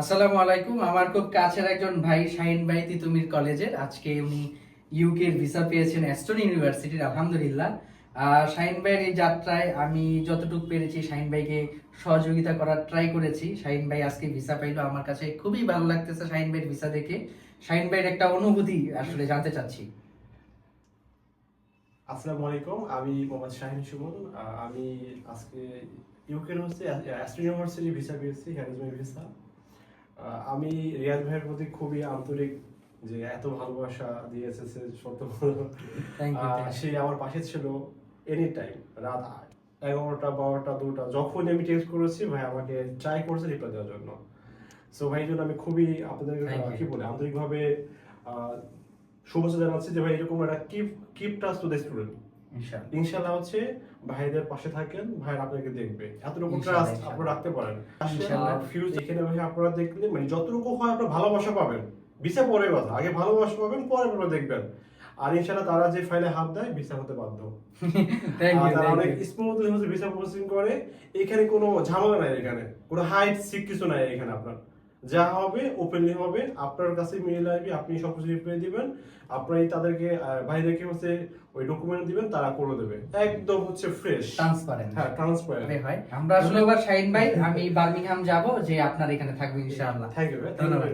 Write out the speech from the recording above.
আসসালামু আলাইকুম। আমার খুব কাছের একজন ভাই, শাহিন ভাই তিতুমির কলেজের। আজকে উনি ইউকের ভিসা পেয়েছেন অ্যাস্টন ইউনিভার্সিটির আলহামদুলিল্লাহ। শাহিন ভাইয়ের এই যাত্রায় আমি যতটুকু পেরেছি, শাহিন ভাইকে সহযোগিতা করার ট্রাই করেছি। শাহিন ভাই আজকে ভিসা পাইলো। আমার কাছে খুবই ভালো লাগতেছে শাহিন ভাইয়ের ভিসা দেখে। শাহিন ভাইয়ের একটা অনুভূতি আসলে জানতে চাচ্ছি। আসসালামু আলাইকুম। আমি মোহাম্মদ শাহিন সুমন। আমি আজকে ইউকে ইউনিভার্সিটি অ্যাস্ট্রো ইউনিভার্সিটি ভিসা পেয়েছি হ্যারিজমের ভিসা আমি রিয়াজ ভাইয়ের প্রতি খুবই আন্তরিক যে এত ভালোবাসা দিয়ে এসেছে সত্য. সে আমার পাশে ছিল এনি টাইম রাত এগারোটা বারোটা দুটা যখন আমি টেক্সট করেছি ভাই আমাকে ট্রাই করছে রিপ্লাই দেওয়ার জন্য সো ভাই জন্য আমি খুবই আপনাদের. কি বলে আন্তরিকভাবে আহ, শুভেচ্ছা জানাচ্ছি যে ভাই এরকম একটা keep keep trust to the student ইনশাআল্লাহ। হচ্ছে ভাইদের পাশে থাকেন ভাইরা আপনাকে দেখবে। এতটুকু ট্রাস্ট আপনারা রাখতে পারেন। ফিউজ এখানে ভাই আপনারা দেখলে মানে যতটুকু হয় আপনারা ভালোবাসা পাবেন। ভিসা পরে কথা আগে ভালোবাসা পাবেন পরে আপনারা দেখবেন। আর ইনশাল্লাহ তারা যে ফাইলে হাত দেয় ভিসা হতে বাধ্য। তারা অনেক স্মুথলি হচ্ছে ভিসা প্রসেসিং করে। এখানে কোনো ঝামেলা নাই এখানে। কোনো হাইট সিক কিছু নাই এখানে আপনার। যা হবে ওপেনলি হবে আপনার কাছে মেইল আসবে আপনি সব কিছু রিপ্লাই দিবেন আপনি তাদেরকে ভাইদেরকে হচ্ছে ওই ডকুমেন্ট দিবেন তারা করে দেবে। একদম হচ্ছে ফ্রেশ ট্রান্সপারেন্ট হ্যাঁ ট্রান্সপারেন্ট হয় আমরা আসলে এবার শাহিন ভাই আমি বার্মিংহাম যাব যে আপনার এখানে থাকব ইনশাআল্লাহ। থ্যাংক ইউ ধন্যবাদ।